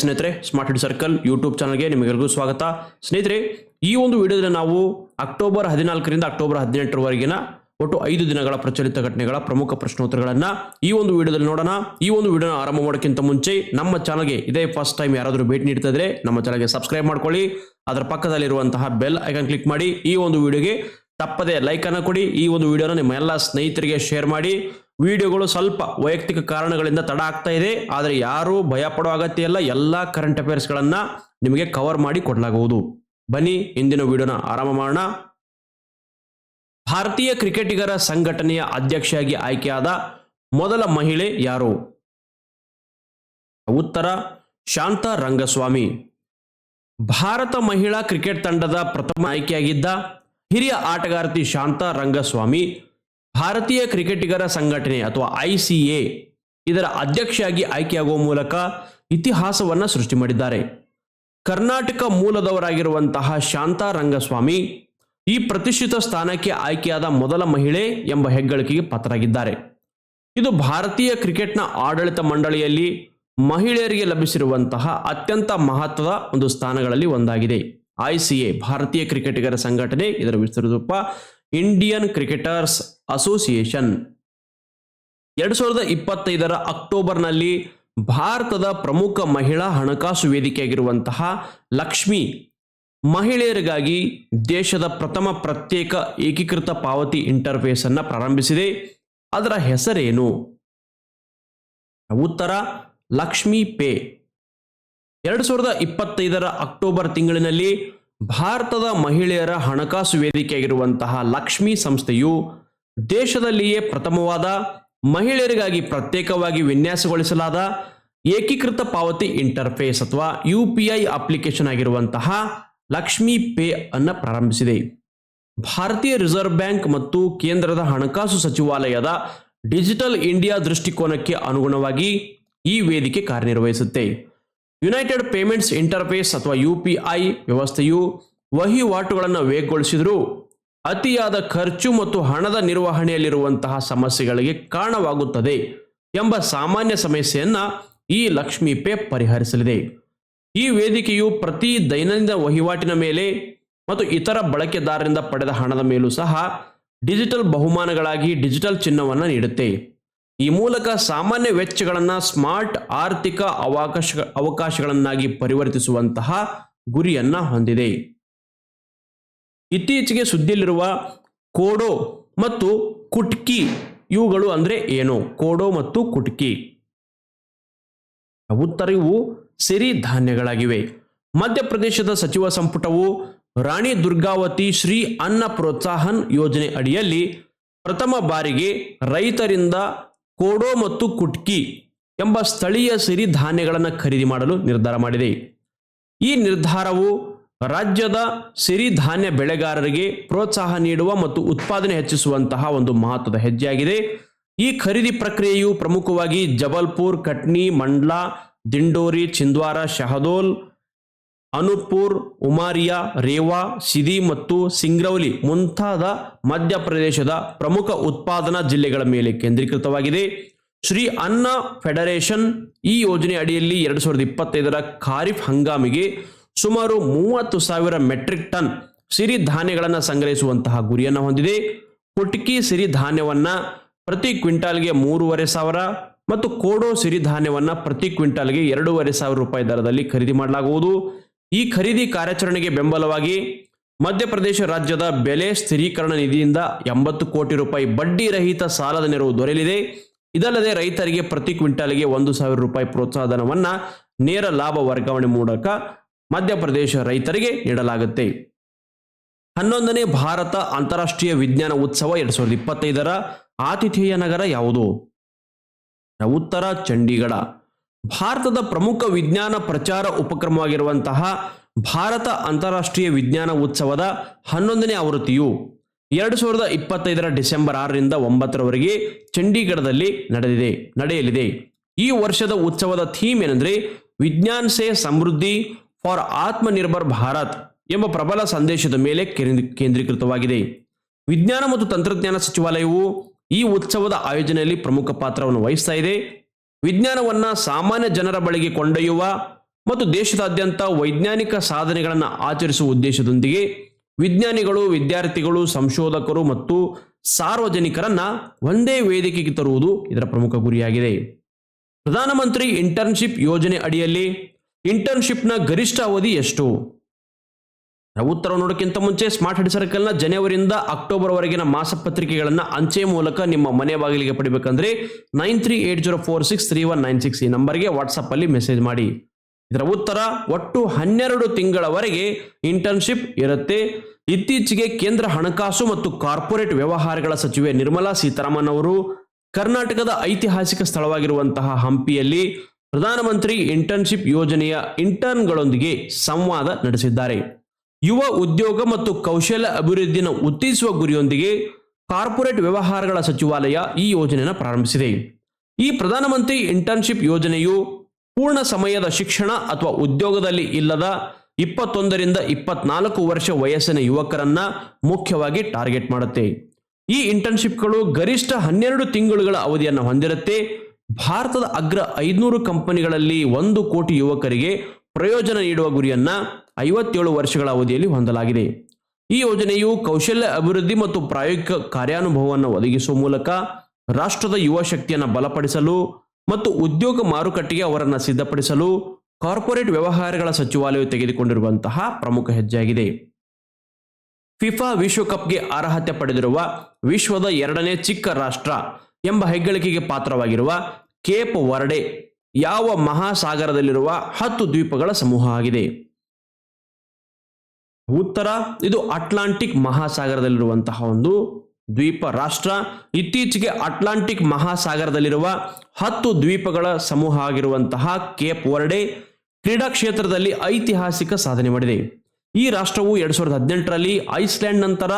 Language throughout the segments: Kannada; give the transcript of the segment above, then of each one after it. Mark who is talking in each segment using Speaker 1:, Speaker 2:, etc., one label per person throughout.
Speaker 1: ಸ್ನೇಹಿತರೆ ಸ್ಮಾರ್ಟ್ ಹಿಡ್ ಸರ್ಕಲ್ ಯೂಟ್ಯೂಬ್ ಚಾನಲ್ಗೆ ನಿಮಗೆಲ್ಲರಿಗೂ ಸ್ವಾಗತ. ಸ್ನೇಹಿತರೆ, ಈ ಒಂದು ವಿಡಿಯೋದಲ್ಲಿ ನಾವು ಅಕ್ಟೋಬರ್ ಹದಿನಾಲ್ಕರಿಂದ ಅಕ್ಟೋಬರ್ ಹದಿನೆಂಟರವರೆಗಿನ ಒಟ್ಟು ಐದು ದಿನಗಳ ಪ್ರಚಲಿತ ಘಟನೆಗಳ ಪ್ರಮುಖ ಪ್ರಶ್ನೋತ್ತರಗಳನ್ನು ಈ ಒಂದು ವಿಡಿಯೋದಲ್ಲಿ ನೋಡೋಣ. ಈ ಒಂದು ವಿಡಿಯೋನ ಆರಂಭ ಮಾಡೋಕ್ಕಿಂತ ಮುಂಚೆ ನಮ್ಮ ಚಾನಲ್ಗೆ ಇದೇ ಫಸ್ಟ್ ಟೈಮ್ ಯಾರಾದರೂ ಭೇಟಿ ನೀಡ್ತಾ ಇದ್ರೆ ನಮ್ಮ ಚಾನಲ್ಗೆ ಸಬ್ಸ್ಕ್ರೈಬ್ ಮಾಡ್ಕೊಳ್ಳಿ. ಅದರ ಪಕ್ಕದಲ್ಲಿರುವಂತಹ ಬೆಲ್ ಐಕನ್ ಕ್ಲಿಕ್ ಮಾಡಿ ಈ ಒಂದು ವಿಡಿಯೋಗೆ ತಪ್ಪದೆ ಲೈಕನ್ನು ಕೊಡಿ. ಈ ಒಂದು ವಿಡಿಯೋನ ನಿಮ್ಮ ಎಲ್ಲ ಸ್ನೇಹಿತರಿಗೆ ಶೇರ್ ಮಾಡಿ. ವಿಡಿಯೋಗಳು ಸ್ವಲ್ಪ ವೈಯಕ್ತಿಕ ಕಾರಣಗಳಿಂದ ತಡ ಆಗ್ತಾ ಇದೆ, ಆದರೆ ಯಾರೂ ಭಯ ಪಡೋ ಅಗತ್ಯ ಇಲ್ಲ. ಎಲ್ಲ ಕರೆಂಟ್ ಅಫೇರ್ಸ್ಗಳನ್ನ ನಿಮಗೆ ಕವರ್ ಮಾಡಿ ಕೊಡಲಾಗುವುದು. ಬನ್ನಿ, ಇಂದಿನ ವಿಡಿಯೋನ ಆರಂಭ ಮಾಡೋಣ. ಭಾರತೀಯ ಕ್ರಿಕೆಟಿಗರ ಸಂಘಟನೆಯ ಅಧ್ಯಕ್ಷೆಯಾಗಿ ಆಯ್ಕೆಯಾದ ಮೊದಲ ಮಹಿಳೆ ಯಾರು? ಉತ್ತರ, ಶಾಂತ ರಂಗಸ್ವಾಮಿ. ಭಾರತ ಮಹಿಳಾ ಕ್ರಿಕೆಟ್ ತಂಡದ ಪ್ರಥಮ ಆಯ್ಕೆಯಾಗಿದ್ದ ಹಿರಿಯ ಆಟಗಾರ್ತಿ ಶಾಂತ ರಂಗಸ್ವಾಮಿ ಭಾರತೀಯ ಕ್ರಿಕೆಟಿಗರ ಸಂಘಟನೆ ಅಥವಾ ಐಸಿಎ ಇದರ ಅಧ್ಯಕ್ಷೆಯಾಗಿ ಆಯ್ಕೆಯಾಗುವ ಮೂಲಕ ಇತಿಹಾಸವನ್ನು ಸೃಷ್ಟಿ ಮಾಡಿದ್ದಾರೆ. ಕರ್ನಾಟಕ ಮೂಲದವರಾಗಿರುವಂತಹ ಶಾಂತಾ ರಂಗಸ್ವಾಮಿ ಈ ಪ್ರತಿಷ್ಠಿತ ಸ್ಥಾನಕ್ಕೆ ಆಯ್ಕೆಯಾದ ಮೊದಲ ಮಹಿಳೆ ಎಂಬ ಹೆಗ್ಗಳಿಕೆಗೆ ಪಾತ್ರರಾಗಿದ್ದಾರೆ. ಇದು ಭಾರತೀಯ ಕ್ರಿಕೆಟ್ನ ಆಡಳಿತ ಮಂಡಳಿಯಲ್ಲಿ ಮಹಿಳೆಯರಿಗೆ ಲಭಿಸಿರುವಂತಹ ಅತ್ಯಂತ ಮಹತ್ವದ ಒಂದು ಸ್ಥಾನಗಳಲ್ಲಿ ಒಂದಾಗಿದೆ. ಐಸಿಎ ಭಾರತೀಯ ಕ್ರಿಕೆಟಿಗರ ಸಂಘಟನೆ ಇದರ ವಿಸ್ತೃತ ಇಂಡಿಯನ್ ಕ್ರಿಕೆಟರ್ಸ್ ಅಸೋಸಿಯೇಷನ್ ಎರಡು ಸಾವಿರದ ಇಪ್ಪತ್ತೈದರ ಅಕ್ಟೋಬರ್ನಲ್ಲಿ ಭಾರತದ ಪ್ರಮುಖ ಮಹಿಳಾ ಹಣಕಾಸು ವೇದಿಕೆಯಾಗಿರುವಂತಹ ಲಕ್ಷ್ಮಿ, ಮಹಿಳೆಯರಿಗಾಗಿ ದೇಶದ ಪ್ರಥಮ ಪ್ರತ್ಯೇಕ ಏಕೀಕೃತ ಪಾವತಿ ಇಂಟರ್ಫೇಸ್ ಅನ್ನು ಪ್ರಾರಂಭಿಸಿದೆ. ಅದರ ಹೆಸರೇನು? ಉತ್ತರ, ಲಕ್ಷ್ಮಿ ಪೇ. ಎರಡು ಸಾವಿರದ ಇಪ್ಪತ್ತೈದರ ಅಕ್ಟೋಬರ್ ತಿಂಗಳಿನಲ್ಲಿ ಭಾರತದ ಮಹಿಳೆಯರ ಹಣಕಾಸು ವೇದಿಕೆಯಾಗಿರುವಂತಹ ಲಕ್ಷ್ಮಿ ಸಂಸ್ಥೆಯು ದೇಶದಲ್ಲಿಯೇ ಪ್ರಥಮವಾದ ಮಹಿಳೆಯರಿಗಾಗಿ ಪ್ರತ್ಯೇಕವಾಗಿ ವಿನ್ಯಾಸಗೊಳಿಸಲಾದ ಏಕೀಕೃತ ಪಾವತಿ ಇಂಟರ್ಫೇಸ್ ಅಥವಾ ಯು ಪಿ ಐ ಅಪ್ಲಿಕೇಶನ್ ಆಗಿರುವಂತಹ ಲಕ್ಷ್ಮಿ ಪೇ ಅನ್ನ ಪ್ರಾರಂಭಿಸಿದೆ. ಭಾರತೀಯ ರಿಸರ್ವ್ ಬ್ಯಾಂಕ್ ಮತ್ತು ಕೇಂದ್ರದ ಹಣಕಾಸು ಸಚಿವಾಲಯದ ಡಿಜಿಟಲ್ ಇಂಡಿಯಾ ದೃಷ್ಟಿಕೋನಕ್ಕೆ ಅನುಗುಣವಾಗಿ ಈ ವೇದಿಕೆ ಕಾರ್ಯನಿರ್ವಹಿಸುತ್ತೆ. ಯುನೈಟೆಡ್ ಪೇಮೆಂಟ್ಸ್ ಇಂಟರ್ಫೇಸ್ ಅಥವಾ ಯು ಪಿ ಐ ವ್ಯವಸ್ಥೆಯು ವಹಿವಾಟುಗಳನ್ನು ವೇಗಗೊಳಿಸಿದರೂ ಅತಿಯಾದ ಖರ್ಚು ಮತ್ತು ಹಣದ ನಿರ್ವಹಣೆಯಲ್ಲಿರುವಂತಹ ಸಮಸ್ಯೆಗಳಿಗೆ ಕಾರಣವಾಗುತ್ತದೆ ಎಂಬ ಸಾಮಾನ್ಯ ಸಮಸ್ಯೆಯನ್ನು ಈ ಲಕ್ಷ್ಮಿ ಪೇ ಪರಿಹರಿಸಲಿದೆ. ಈ ವೇದಿಕೆಯು ಪ್ರತಿ ದೈನಂದಿನ ವಹಿವಾಟಿನ ಮೇಲೆ ಮತ್ತು ಇತರ ಬಳಕೆದಾರರಿಂದ ಪಡೆದ ಹಣದ ಮೇಲೂ ಸಹ ಡಿಜಿಟಲ್ ಬಹುಮಾನಗಳಾಗಿ ಡಿಜಿಟಲ್ ಚಿನ್ನವನ್ನು ನೀಡುತ್ತೆ. ಈ ಮೂಲಕ ಸಾಮಾನ್ಯ ವೆಚ್ಚಗಳನ್ನು ಸ್ಮಾರ್ಟ್ ಆರ್ಥಿಕ ಅವಕಾಶ, ಅವಕಾಶಗಳನ್ನಾಗಿ ಪರಿವರ್ತಿಸುವಂತಹ ಗುರಿಯನ್ನ ಹೊಂದಿದೆ. ಇತ್ತೀಚೆಗೆ ಸುದ್ದಿಯಲ್ಲಿರುವ ಕೋಡೋ ಮತ್ತು ಕುಟ್ಕಿ ಇವುಗಳು ಅಂದ್ರೆ ಏನು? ಕೋಡೋ ಮತ್ತು ಕುಟ್ಕಿ. ಉತ್ತರವು ಸಿರಿ ಧಾನ್ಯಗಳಾಗಿವೆ. ಮಧ್ಯಪ್ರದೇಶದ ಸಚಿವ ಸಂಪುಟವು ರಾಣಿ ದುರ್ಗಾವತಿ ಶ್ರೀ ಅನ್ನ ಪ್ರೋತ್ಸಾಹನ್ ಯೋಜನೆ ಅಡಿಯಲ್ಲಿ ಪ್ರಥಮ ಬಾರಿಗೆ ರೈತರಿಂದ ಕೋಡೋ ಮತ್ತು ಕುಟ್ಕಿ ಎಂಬ ಸ್ಥಳೀಯ ಸಿರಿಧಾನ್ಯಗಳನ್ನು ಖರೀದಿ ಮಾಡಲು ನಿರ್ಧಾರ ಮಾಡಿದೆ. ಈ ನಿರ್ಧಾರವು ರಾಜ್ಯದ ಸಿರಿಧಾನ್ಯ ಬೆಳೆಗಾರರಿಗೆ ಪ್ರೋತ್ಸಾಹ ನೀಡುವ ಮತ್ತು ಉತ್ಪಾದನೆ ಹೆಚ್ಚಿಸುವಂತಹ ಒಂದು ಮಹತ್ವದ ಹೆಜ್ಜೆಯಾಗಿದೆ. ಈ ಖರೀದಿ ಪ್ರಕ್ರಿಯೆಯು ಪ್ರಮುಖವಾಗಿ ಜಬಲ್ಪುರ್, ಕಟ್ನಿ, ಮಂಡ್ಲಾ, ದಿಂಡೋರಿ, ಚಿಂದ್ವಾರ, ಶಹದೋಲ್ ಅನುಪುರ್, ಉಮಾರಿಯಾ, ರೇವಾ, ಸಿದಿ ಮತ್ತು ಸಿಂಗ್ರೌಲಿ ಮುಂತಾದ ಮಧ್ಯಪ್ರದೇಶದ ಪ್ರಮುಖ ಉತ್ಪಾದನಾ ಜಿಲ್ಲೆಗಳ ಮೇಲೆ ಕೇಂದ್ರೀಕೃತವಾಗಿದೆ. ಶ್ರೀ ಅನ್ನ ಫೆಡರೇಷನ್ ಈ ಯೋಜನೆ ಅಡಿಯಲ್ಲಿ ಎರಡು ಸಾವಿರದ ಇಪ್ಪತ್ತೈದರ ಖಾರಿಫ್ ಹಂಗಾಮಿಗೆ ಸುಮಾರು ಮೂವತ್ತು ಸಾವಿರ ಮೆಟ್ರಿಕ್ ಟನ್ ಸಿರಿಧಾನ್ಯಗಳನ್ನು ಸಂಗ್ರಹಿಸುವಂತಹ ಗುರಿಯನ್ನು ಹೊಂದಿದೆ. ಕುಟ್ಕಿ ಸಿರಿಧಾನ್ಯವನ್ನು ಪ್ರತಿ ಕ್ವಿಂಟಾಲ್ಗೆ ಮೂರುವರೆ ಸಾವಿರ ಮತ್ತು ಕೋಡೋ ಸಿರಿಧಾನ್ಯವನ್ನು ಪ್ರತಿ ಕ್ವಿಂಟಾಲ್ಗೆ ಎರಡೂವರೆ ಸಾವಿರ ರೂಪಾಯಿ ದರದಲ್ಲಿ ಖರೀದಿ ಮಾಡಲಾಗುವುದು. ಈ ಖರೀದಿ ಕಾರ್ಯಾಚರಣೆಗೆ ಬೆಂಬಲವಾಗಿ ಮಧ್ಯಪ್ರದೇಶ ರಾಜ್ಯದ ಬೆಲೆ ಸ್ಥಿರೀಕರಣ ನಿಧಿಯಿಂದ ಎಂಬತ್ತು ಕೋಟಿ ರೂಪಾಯಿ ಬಡ್ಡಿ ರಹಿತ ಸಾಲದ ನೆರವು ದೊರೆಯಲಿದೆ. ಇದಲ್ಲದೆ ರೈತರಿಗೆ ಪ್ರತಿ ಕ್ವಿಂಟಾಲ್ಗೆ ಒಂದು ಸಾವಿರ ರೂಪಾಯಿ ಪ್ರೋತ್ಸಾಹಧನವನ್ನ ನೇರ ಲಾಭ ವರ್ಗಾವಣೆ ಮೂಲಕ ಮಧ್ಯಪ್ರದೇಶ ರೈತರಿಗೆ ನೀಡಲಾಗುತ್ತೆ. ಹನ್ನೊಂದನೇ ಭಾರತ ಅಂತಾರಾಷ್ಟ್ರೀಯ ವಿಜ್ಞಾನ ಉತ್ಸವ ಎರಡ್ ಸಾವಿರದ ಇಪ್ಪತ್ತೈದರ ಆತಿಥೇಯ ನಗರ ಯಾವುದು? ಉತ್ತರ ಚಂಡೀಗಢ. ಭಾರತದ ಪ್ರಮುಖ ವಿಜ್ಞಾನ ಪ್ರಚಾರ ಉಪಕ್ರಮವಾಗಿರುವಂತಹ ಭಾರತ ಅಂತಾರಾಷ್ಟ್ರೀಯ ವಿಜ್ಞಾನ ಉತ್ಸವದ ಹನ್ನೊಂದನೇ ಆವೃತ್ತಿಯು ಎರಡು ಸಾವಿರದ ಇಪ್ಪತ್ತೈದರ ಡಿಸೆಂಬರ್ ಆರರಿಂದ ಒಂಬತ್ತರವರೆಗೆ ಚಂಡೀಗಢದಲ್ಲಿ ನಡೆದಿದೆ, ನಡೆಯಲಿದೆ. ಈ ವರ್ಷದ ಉತ್ಸವದ ಥೀಮ್ ಏನಂದ್ರೆ ವಿಜ್ಞಾನ್ ಸೇ ಸಮೃದ್ಧಿ ಫಾರ್ ಆತ್ಮನಿರ್ಭರ್ ಭಾರತ್ ಎಂಬ ಪ್ರಬಲ ಸಂದೇಶದ ಮೇಲೆ ಕೇಂದ್ರೀ- ಕೇಂದ್ರೀಕೃತವಾಗಿದೆ. ವಿಜ್ಞಾನ ಮತ್ತು ತಂತ್ರಜ್ಞಾನ ಸಚಿವಾಲಯವು ಈ ಉತ್ಸವದ ಆಯೋಜನೆಯಲ್ಲಿ ಪ್ರಮುಖ ಪಾತ್ರವನ್ನು ವಹಿಸ್ತಾ ಇದೆ. ವಿಜ್ಞಾನವನ್ನ ಸಾಮಾನ್ಯ ಜನರ ಬಳಿಗೆ ಕೊಂಡೊಯ್ಯುವ ಮತ್ತು ದೇಶದಾದ್ಯಂತ ವೈಜ್ಞಾನಿಕ ಸಾಧನೆಗಳನ್ನು ಆಚರಿಸುವ ಉದ್ದೇಶದೊಂದಿಗೆ ವಿಜ್ಞಾನಿಗಳು, ವಿದ್ಯಾರ್ಥಿಗಳು, ಸಂಶೋಧಕರು ಮತ್ತು ಸಾರ್ವಜನಿಕರನ್ನ ಒಂದೇ ವೇದಿಕೆಗೆ ತರುವುದು ಇದರ ಪ್ರಮುಖ ಗುರಿಯಾಗಿದೆ. ಪ್ರಧಾನಮಂತ್ರಿ ಇಂಟರ್ನ್ಶಿಪ್ ಯೋಜನೆ ಅಡಿಯಲ್ಲಿ ಇಂಟರ್ನ್ಶಿಪ್ನ ಗರಿಷ್ಠ ಅವಧಿ ಎಷ್ಟು? ಉತ್ತರ ನೋಡೋಕ್ಕಿಂತ ಮುಂಚೆ ಸ್ಮಾರ್ಟ್ ಹೆಡ್ ಸರ್ಕಲ್ನ ಜನವರಿಯಿಂದ ಅಕ್ಟೋಬರ್ ವರೆಗಿನ ಮಾಸಪತ್ರಿಕೆಗಳನ್ನು ಅಂಚೆ ಮೂಲಕ ನಿಮ್ಮ ಮನೆ ಬಾಗಿಲಿಗೆ ಪಡಿಬೇಕಂದ್ರೆ nine three eight zero four six three one nine six ಈ ನಂಬರ್ಗೆ ವಾಟ್ಸಪ್ಪಲ್ಲಿ ಮೆಸೇಜ್ ಮಾಡಿ. ಇದರ ಉತ್ತರ, ಒಟ್ಟು ಹನ್ನೆರಡು ತಿಂಗಳವರೆಗೆ ಇಂಟರ್ನ್ಶಿಪ್ ಇರುತ್ತೆ. ಇತ್ತೀಚೆಗೆ ಕೇಂದ್ರ ಹಣಕಾಸು ಮತ್ತು ಕಾರ್ಪೊರೇಟ್ ವ್ಯವಹಾರಗಳ ಸಚಿವೆ ನಿರ್ಮಲಾ ಸೀತಾರಾಮನ್ ಅವರು ಕರ್ನಾಟಕದ ಐತಿಹಾಸಿಕ ಸ್ಥಳವಾಗಿರುವಂತಹ ಹಂಪಿಯಲ್ಲಿ ಪ್ರಧಾನಮಂತ್ರಿ ಇಂಟರ್ನ್ಶಿಪ್ ಯೋಜನೆಯ ಇಂಟರ್ನ್ಗಳೊಂದಿಗೆ ಸಂವಾದ ನಡೆಸಿದ್ದಾರೆ. ಯುವ ಉದ್ಯೋಗ ಮತ್ತು ಕೌಶಲ್ಯ ಅಭಿವೃದ್ಧಿಯನ್ನು ಉತ್ತೇಜಿಸುವ ಗುರಿಯೊಂದಿಗೆ ಕಾರ್ಪೊರೇಟ್ ವ್ಯವಹಾರಗಳ ಸಚಿವಾಲಯ ಈ ಯೋಜನೆಯನ್ನು ಪ್ರಾರಂಭಿಸಿದೆ. ಈ ಪ್ರಧಾನಮಂತ್ರಿ ಇಂಟರ್ನ್ಶಿಪ್ ಯೋಜನೆಯು ಪೂರ್ಣ ಸಮಯದ ಶಿಕ್ಷಣ ಅಥವಾ ಉದ್ಯೋಗದಲ್ಲಿ ಇಲ್ಲದ ಇಪ್ಪತ್ತೊಂದರಿಂದ ಇಪ್ಪತ್ನಾಲ್ಕು ವರ್ಷ ವಯಸ್ಸಿನ ಯುವಕರನ್ನ ಮುಖ್ಯವಾಗಿ ಟಾರ್ಗೆಟ್ ಮಾಡುತ್ತೆ. ಈ ಇಂಟರ್ನ್ಶಿಪ್ಗಳು ಗರಿಷ್ಠ ಹನ್ನೆರಡು ತಿಂಗಳುಗಳ ಅವಧಿಯನ್ನು ಹೊಂದಿರುತ್ತೆ. ಭಾರತದ ಅಗ್ರ ಐದುನೂರು ಕಂಪನಿಗಳಲ್ಲಿ ಒಂದು ಕೋಟಿ ಯುವಕರಿಗೆ ಪ್ರಯೋಜನ ನೀಡುವ ಗುರಿಯನ್ನ ಐವತ್ತೇಳು ವರ್ಷಗಳ ಅವಧಿಯಲ್ಲಿ ಹೊಂದಲಾಗಿದೆ. ಈ ಯೋಜನೆಯು ಕೌಶಲ್ಯ ಅಭಿವೃದ್ಧಿ ಮತ್ತು ಪ್ರಾಯೋಗಿಕ ಕಾರ್ಯಾನುಭವವನ್ನು ಒದಗಿಸುವ ಮೂಲಕ ರಾಷ್ಟ್ರದ ಯುವ ಶಕ್ತಿಯನ್ನು ಬಲಪಡಿಸಲು ಮತ್ತು ಉದ್ಯೋಗ ಮಾರುಕಟ್ಟೆಗೆ ಅವರನ್ನು ಸಿದ್ಧಪಡಿಸಲು ಕಾರ್ಪೊರೇಟ್ ವ್ಯವಹಾರಗಳ ಸಚಿವಾಲಯವು ತೆಗೆದುಕೊಂಡಿರುವಂತಹ ಪ್ರಮುಖ ಹೆಜ್ಜೆಯಾಗಿದೆ. ಫಿಫಾ ವಿಶ್ವಕಪ್ಗೆ ಅರ್ಹತೆ ಪಡೆದಿರುವ ವಿಶ್ವದ ಎರಡನೇ ಚಿಕ್ಕ ರಾಷ್ಟ್ರ ಎಂಬ ಹೆಗ್ಗಳಿಕೆಗೆ ಪಾತ್ರವಾಗಿರುವ ಕೇಪ್ ವರ್ಡೆ ಯಾವ ಮಹಾಸಾಗರದಲ್ಲಿರುವ ಹತ್ತು ದ್ವೀಪಗಳ ಸಮೂಹ ಆಗಿದೆ. ಉತ್ತರ, ಇದು ಅಟ್ಲಾಂಟಿಕ್ ಮಹಾಸಾಗರದಲ್ಲಿರುವಂತಹ ಒಂದು ದ್ವೀಪ ರಾಷ್ಟ್ರ. ಇತ್ತೀಚೆಗೆ ಅಟ್ಲಾಂಟಿಕ್ ಮಹಾಸಾಗರದಲ್ಲಿರುವ ಹತ್ತು ದ್ವೀಪಗಳ ಸಮೂಹ ಆಗಿರುವಂತಹ ಕೇಪ್ ವರ್ಡೆ ಕ್ರೀಡಾ ಕ್ಷೇತ್ರದಲ್ಲಿ ಐತಿಹಾಸಿಕ ಸಾಧನೆ ಮಾಡಿದೆ. ಈ ರಾಷ್ಟ್ರವು ಎರಡ್ ಸಾವಿರದ ಹದಿನೆಂಟರಲ್ಲಿ ಐಸ್ಲ್ಯಾಂಡ್ ನಂತರ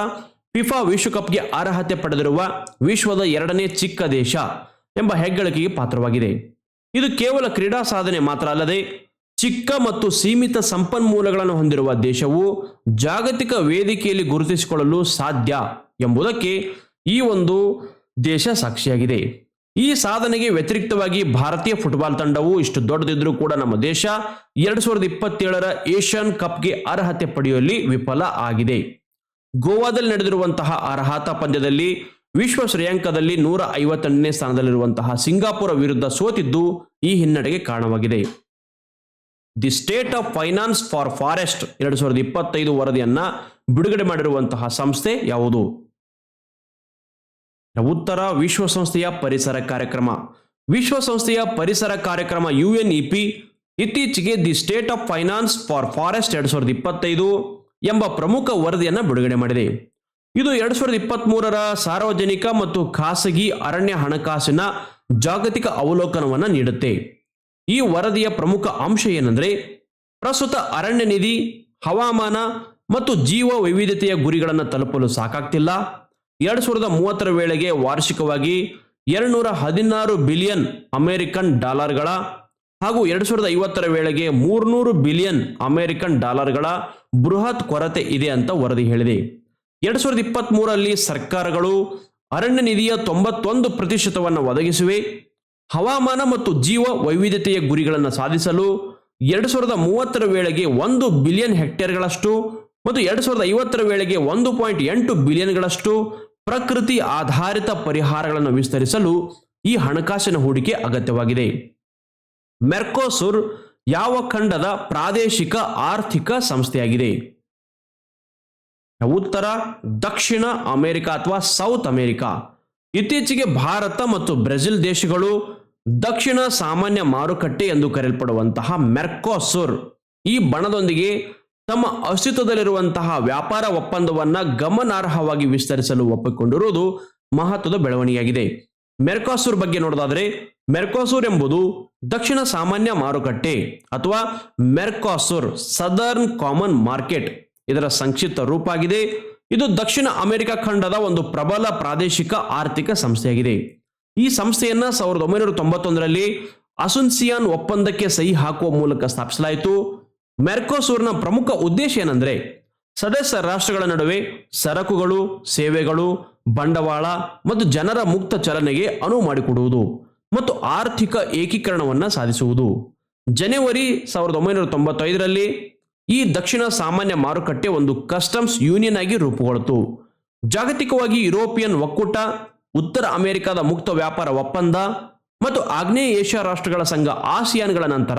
Speaker 1: ಫಿಫಾ ವಿಶ್ವಕಪ್ಗೆ ಅರ್ಹತೆ ಪಡೆದಿರುವ ವಿಶ್ವದ ಎರಡನೇ ಚಿಕ್ಕ ದೇಶ ಎಂಬ ಹೆಗ್ಗಳಿಕೆಗೆ ಪಾತ್ರವಾಗಿದೆ. ಇದು ಕೇವಲ ಕ್ರೀಡಾ ಸಾಧನೆ ಮಾತ್ರ ಅಲ್ಲದೆ ಚಿಕ್ಕ ಮತ್ತು ಸೀಮಿತ ಸಂಪನ್ಮೂಲಗಳನ್ನು ಹೊಂದಿರುವ ದೇಶವು ಜಾಗತಿಕ ವೇದಿಕೆಯಲ್ಲಿ ಗುರುತಿಸಿಕೊಳ್ಳಲು ಸಾಧ್ಯ ಎಂಬುದಕ್ಕೆ ಈ ಒಂದು ದೇಶ ಸಾಕ್ಷಿಯಾಗಿದೆ. ಈ ಸಾಧನೆಗೆ ವ್ಯತಿರಿಕ್ತವಾಗಿ ಭಾರತೀಯ ಫುಟ್ಬಾಲ್ ತಂಡವು ಇಷ್ಟು ದೊಡ್ಡದಿದ್ರೂ ಕೂಡ ನಮ್ಮ ದೇಶ ಎರಡು ಸಾವಿರದ ಇಪ್ಪತ್ತೇಳರ ಏಷ್ಯನ್ ಕಪ್ಗೆ ಅರ್ಹತೆ ಪಡೆಯುವಲ್ಲಿ ವಿಫಲ ಆಗಿದೆ. ಗೋವಾದಲ್ಲಿ ನಡೆದಿರುವಂತಹ ಅರ್ಹತಾ ಪಂದ್ಯದಲ್ಲಿ ವಿಶ್ವ ಶ್ರೇಯಾಂಕದಲ್ಲಿ ನೂರ ಐವತ್ತೆಂಟನೇ ಸ್ಥಾನದಲ್ಲಿರುವಂತಹ ಸಿಂಗಾಪುರ ವಿರುದ್ಧ ಸೋತಿದ್ದು ಈ ಹಿನ್ನಡೆಗೆ ಕಾರಣವಾಗಿದೆ. The state of finance for forest ಎರಡು ಸಾವಿರದ ಇಪ್ಪತ್ತೈದು ವರದಿಯನ್ನ ಬಿಡುಗಡೆ ಮಾಡಿರುವಂತಹ ಸಂಸ್ಥೆ ಯಾವುದು? ಉತ್ತರ ವಿಶ್ವಸಂಸ್ಥೆಯ ಪರಿಸರ ಕಾರ್ಯಕ್ರಮ. ವಿಶ್ವಸಂಸ್ಥೆಯ ಪರಿಸರ ಕಾರ್ಯಕ್ರಮ ಯು ಎನ್ ಇ ಪಿ ಇತ್ತೀಚೆಗೆ the state of finance for forest ಎರಡ್ ಸಾವಿರದ ಇಪ್ಪತ್ತೈದು ಎಂಬ ಪ್ರಮುಖ ವರದಿಯನ್ನು ಬಿಡುಗಡೆ ಮಾಡಿದೆ. ಇದು ಎರಡು ಸಾವಿರದ ಇಪ್ಪತ್ತ್ ಮೂರರ ಸಾರ್ವಜನಿಕ ಮತ್ತು ಖಾಸಗಿ ಅರಣ್ಯ ಹಣಕಾಸಿನ ಜಾಗತಿಕ ಅವಲೋಕನವನ್ನು ನೀಡುತ್ತೆ. ಈ ವರದಿಯ ಪ್ರಮುಖ ಅಂಶ ಏನಂದ್ರೆ ಪ್ರಸ್ತುತ ಅರಣ್ಯ ನಿಧಿ, ಹವಾಮಾನ ಮತ್ತು ಜೀವ ವೈವಿಧ್ಯತೆಯ ಗುರಿಗಳನ್ನು ತಲುಪಲು ಸಾಕಾಗ್ತಿಲ್ಲ. ಎರಡು ಸಾವಿರದ ಮೂವತ್ತರ ವೇಳೆಗೆ ವಾರ್ಷಿಕವಾಗಿ ಎರಡ್ನೂರ ಹದಿನಾರು ಬಿಲಿಯನ್ ಅಮೆರಿಕನ್ ಡಾಲರ್ಗಳ ಹಾಗೂ ಎರಡು ಸಾವಿರದ ಐವತ್ತರ ವೇಳೆಗೆ ಮೂರ್ನೂರು ಬಿಲಿಯನ್ ಅಮೆರಿಕನ್ ಡಾಲರ್ಗಳ ಬೃಹತ್ ಕೊರತೆ ಇದೆ ಅಂತ ವರದಿ ಹೇಳಿದೆ. ಎರಡು ಸಾವಿರದ ಇಪ್ಪತ್ತ್ ಮೂರರಲ್ಲಿ ಸರ್ಕಾರಗಳು ಅರಣ್ಯ ನಿಧಿಯ ತೊಂಬತ್ತೊಂದು ಪ್ರತಿಶತವನ್ನು ಒದಗಿಸಿವೆ. ಹವಾಮಾನ ಮತ್ತು ಜೀವ ವೈವಿಧ್ಯತೆಯ ಗುರಿಗಳನ್ನು ಸಾಧಿಸಲು ಎರಡು ಸಾವಿರದ ಮೂವತ್ತರ ವೇಳೆಗೆ ಒಂದು ಬಿಲಿಯನ್ ಹೆಕ್ಟೇರ್ಗಳಷ್ಟು ಮತ್ತು ಎರಡು ಸಾವಿರದ ಐವತ್ತರ ವೇಳೆಗೆ ಒಂದು ಪಾಯಿಂಟ್ ಎಂಟು ಬಿಲಿಯನ್ಗಳಷ್ಟು ಪ್ರಕೃತಿ ಆಧಾರಿತ ಪರಿಹಾರಗಳನ್ನು ವಿಸ್ತರಿಸಲು ಈ ಹಣಕಾಸಿನ ಹೂಡಿಕೆ ಅಗತ್ಯವಾಗಿದೆ. ಮೆರ್ಕೋಸುರ್ ಯಾವ ಖಂಡದ ಪ್ರಾದೇಶಿಕ ಆರ್ಥಿಕ ಸಂಸ್ಥೆಯಾಗಿದೆ? ಉತ್ತರ, ದಕ್ಷಿಣ ಅಮೆರಿಕ ಅಥವಾ ಸೌತ್ ಅಮೆರಿಕ? ಇತ್ತೀಚೆಗೆ ಭಾರತ ಮತ್ತು ಬ್ರೆಜಿಲ್ ದೇಶಗಳು ದಕ್ಷಿಣ ಸಾಮಾನ್ಯ ಮಾರುಕಟ್ಟೆ ಎಂದು ಕರೆಯಲ್ಪಡುವಂತಹ ಮೆರ್ಕೋಸುರ್ ಈ ಬಣದೊಂದಿಗೆ ತಮ್ಮ ಅಸ್ತಿತ್ವದಲ್ಲಿರುವಂತಹ ವ್ಯಾಪಾರ ಒಪ್ಪಂದವನ್ನು ಗಮನಾರ್ಹವಾಗಿ ವಿಸ್ತರಿಸಲು ಒಪ್ಪಿಕೊಂಡಿರುವುದು ಮಹತ್ವದ ಬೆಳವಣಿಗೆಯಾಗಿದೆ. ಮೆರ್ಕಾಸೂರ್ ಬಗ್ಗೆ ನೋಡೋದಾದ್ರೆ ಮೆರ್ಕಾಸೂರ್ ಎಂಬುದು ದಕ್ಷಿಣ ಸಾಮಾನ್ಯ ಮಾರುಕಟ್ಟೆ ಅಥವಾ ಮೆರ್ಕಾಸೂರ್ ಸದರ್ನ್ ಕಾಮನ್ ಮಾರ್ಕೆಟ್ ಇದರ ಸಂಕ್ಷಿಪ್ತ ರೂಪ ಆಗಿದೆ ಇದು ದಕ್ಷಿಣ ಅಮೆರಿಕ ಖಂಡದ ಒಂದು ಪ್ರಬಲ ಪ್ರಾದೇಶಿಕ ಆರ್ಥಿಕ ಸಂಸ್ಥೆಯಾಗಿದೆ. ಈ ಸಂಸ್ಥೆಯನ್ನ ಸಾವಿರದ ಒಂಬೈನೂರ ತೊಂಬತ್ತೊಂದರಲ್ಲಿ ಅಸುನ್ಸಿಯಾನ್ ಒಪ್ಪಂದಕ್ಕೆ ಸಹಿ ಹಾಕುವ ಮೂಲಕ ಸ್ಥಾಪಿಸಲಾಯಿತು. ಮೆರ್ಕೋಸೂರ್ನ ಪ್ರಮುಖ ಉದ್ದೇಶ ಏನಂದ್ರೆ ಸದಸ್ಯ ರಾಷ್ಟ್ರಗಳ ನಡುವೆ ಸರಕುಗಳು, ಸೇವೆಗಳು, ಬಂಡವಾಳ ಮತ್ತು ಜನರ ಮುಕ್ತ ಚಲನೆಗೆ ಅನುವು ಮಾಡಿಕೊಡುವುದು ಮತ್ತು ಆರ್ಥಿಕ ಏಕೀಕರಣವನ್ನು ಸಾಧಿಸುವುದು. ಜನವರಿ ಸಾವಿರದ ಒಂಬೈನೂರ ತೊಂಬತ್ತೈದರಲ್ಲಿ ಈ ದಕ್ಷಿಣ ಸಾಮಾನ್ಯ ಮಾರುಕಟ್ಟೆ ಒಂದು ಕಸ್ಟಮ್ಸ್ ಯೂನಿಯನ್ ಆಗಿ ರೂಪುಗೊಳ್ತು. ಜಾಗತಿಕವಾಗಿ ಯುರೋಪಿಯನ್ ಒಕ್ಕೂಟ, ಉತ್ತರ ಅಮೆರಿಕದ ಮುಕ್ತ ವ್ಯಾಪಾರ ಒಪ್ಪಂದ ಮತ್ತು ಆಗ್ನೇಯ ಏಷ್ಯಾ ರಾಷ್ಟ್ರಗಳ ಸಂಘ ಆಸಿಯಾನ್ಗಳ ನಂತರ